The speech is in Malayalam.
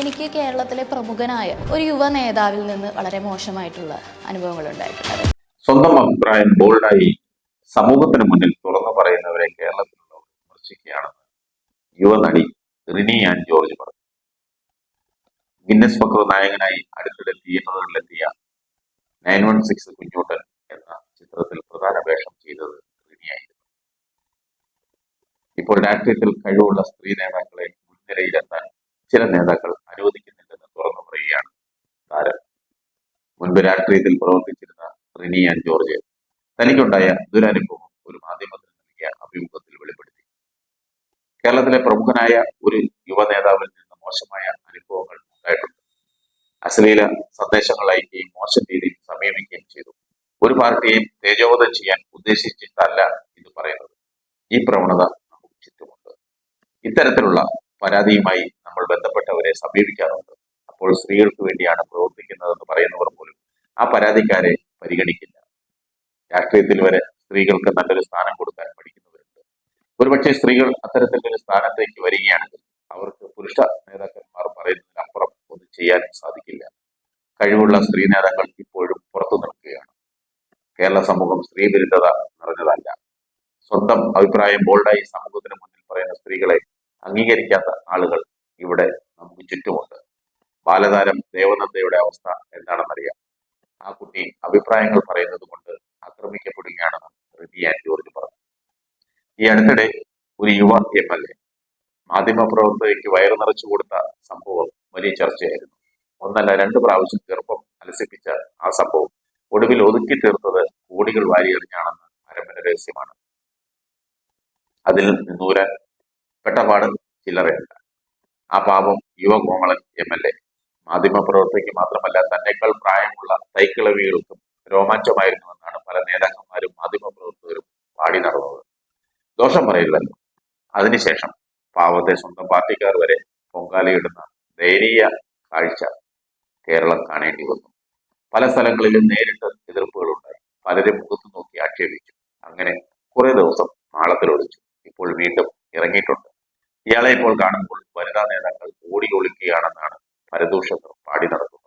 എനിക്ക് കേരളത്തിലെ പ്രമുഖനായ ഒരു യുവ നേതാവിൽ നിന്ന് വളരെ മോശമായിട്ടുള്ള അനുഭവങ്ങൾ ഉണ്ടായിട്ടുള്ളത് സ്വന്തം അഭിപ്രായം ബോൾഡായി സമൂഹത്തിന് മുന്നിൽ തുറന്നു പറയുന്നവരെ കേരളത്തിലുള്ളവർ വിമർശിക്കുകയാണെന്ന് യുവനടി റിനി ആൻ ജോർജ് പറഞ്ഞു. ഗിന്നസ് പക്വ നായകനായി അടുത്തിടെ തിയേറ്ററുകളിലെത്തിയ നയൻ വൺ സിക്സ് കുഞ്ഞൂട്ടൻ എന്ന ചിത്രത്തിൽ പ്രധാന വേഷം ചെയ്തത് റിനിയായിരുന്നു ഇപ്പോൾ രാഷ്ട്രീയത്തിൽ കഴിവുള്ള സ്ത്രീ നേതാക്കളെ മുൻനിരയിലെത്താൻ ചില നേതാക്കൾ മുൻപ് രാഷ്ട്രീയത്തിൽ പ്രവർത്തിച്ചിരുന്ന റിനി ആൻഡ് ജോർജ്. തനിക്കുണ്ടായ ദുരനുഭവം ഒരു മാധ്യമത്തിന് നൽകിയ അഭിമുഖത്തിൽ വെളിപ്പെടുത്തി. കേരളത്തിലെ പ്രമുഖനായ ഒരു യുവ നേതാവിൽ നിന്ന് മോശമായ അനുഭവങ്ങൾ ഉണ്ടായിട്ടുണ്ട്. അശ്ലീല സന്ദേശങ്ങൾ അയക്കുകയും മോശം രീതിയിൽ സമീപിക്കുകയും ചെയ്തു. ഒരു പാർട്ടിയെയും തേജോവധം ചെയ്യാൻ ഉദ്ദേശിച്ചിട്ടല്ല എന്ന് പറയുന്നത്. ഈ പ്രവണത നമുക്ക് ചുറ്റുമുണ്ട്. ഇത്തരത്തിലുള്ള പരാതിയുമായി നമ്മൾ ബന്ധപ്പെട്ടവരെ സമീപിക്കാറുണ്ട്. അപ്പോൾ സ്ത്രീകൾക്ക് വേണ്ടിയാണ് പ്രവർത്തിക്കുന്നതെന്ന് പറയുന്നവർ ആ പരാതിക്കാരെ പരിഗണിക്കില്ല. രാഷ്ട്രീയത്തിൽ വരെ സ്ത്രീകൾക്ക് നല്ലൊരു സ്ഥാനം കൊടുക്കാൻ പഠിക്കുന്നവരുണ്ട്. ഒരുപക്ഷെ സ്ത്രീകൾ അത്തരത്തിലൊരു സ്ഥാനത്തേക്ക് വരികയാണെങ്കിൽ അവർക്ക് പുരുഷ നേതാക്കന്മാർ പറയുന്നതിനപ്പുറം ഒന്നും ചെയ്യാൻ സാധിക്കില്ല. കഴിവുള്ള സ്ത്രീ നേതാക്കൾ ഇപ്പോഴും പുറത്തു നിൽക്കുകയാണ്. കേരള സമൂഹം സ്ത്രീ വിരുദ്ധത നിറഞ്ഞതല്ല. സ്വന്തം അഭിപ്രായം ബോൾഡായി സമൂഹത്തിന് മുന്നിൽ പറയുന്ന സ്ത്രീകളെ അംഗീകരിക്കാത്ത ആളുകൾ ഇവിടെ നമുക്ക് ചുറ്റുമുണ്ട്. ബാലതാരം ദേവനന്ദയുടെ അവസ്ഥ എന്താണെന്നറിയാം. ആ കുട്ടി അഭിപ്രായങ്ങൾ പറയുന്നത് കൊണ്ട് ആക്രമിക്കപ്പെടുകയാണെന്ന് ആൻഡ് ജോർജ് പറഞ്ഞു ഈ അടുത്തിടെ ഒരു യുവ എം എൽ എ മാധ്യമപ്രവർത്തകയ്ക്ക് വയറു നിറച്ചു കൊടുത്ത സംഭവം വലിയ ചർച്ചയായിരുന്നു. ഒന്നല്ല രണ്ട് പ്രാവശ്യം ഗർഭം അലസിപ്പിച്ച ആ സംഭവം ഒടുവിൽ ഒതുക്കി തീർത്തത് കോടികൾ വാരിയെറിഞ്ഞാണെന്ന് പരമ്പര രഹസ്യമാണ്. അതിൽ നിന്നൂരാൻ പെട്ടപാട് ചില്ലറയല്ല ആ പാപം യുവകോമളൻ എം എൽ എ മാധ്യമപ്രവർത്തകയ്ക്ക് മാത്രമല്ല തന്നെക്കാൾ പ്രായമുള്ള തൈക്കിളവികൾക്കും രോമാഞ്ചമായിരുന്നുവെന്നാണ് പല നേതാക്കന്മാരും മാധ്യമ പ്രവർത്തകരും പാടി നടന്നത്. ദോഷം പറയില്ലല്ലോ അതിനുശേഷം പാവത്തെ സ്വന്തം പാർട്ടിക്കാർ വരെ പൊങ്കാലയിടുന്ന ദയനീയ കാഴ്ച കേരളം കാണേണ്ടി വന്നു. പല സ്ഥലങ്ങളിലും നേരിട്ട് എതിർപ്പുകളുണ്ടായി. പലരും മുഖത്ത് നോക്കി ആക്ഷേപിച്ചു. അങ്ങനെ കുറേ ദിവസം മാളത്തിലൊളിച്ചു ഇപ്പോൾ വീണ്ടും ഇറങ്ങിയിട്ടുണ്ട്. ഇയാളെ ഇപ്പോൾ കാണുമ്പോൾ വനിതാ നേതാക്കൾ ഓടി ഒളിക്കുകയാണെന്ന് പരദൂഷകർ പാടി നടന്നു.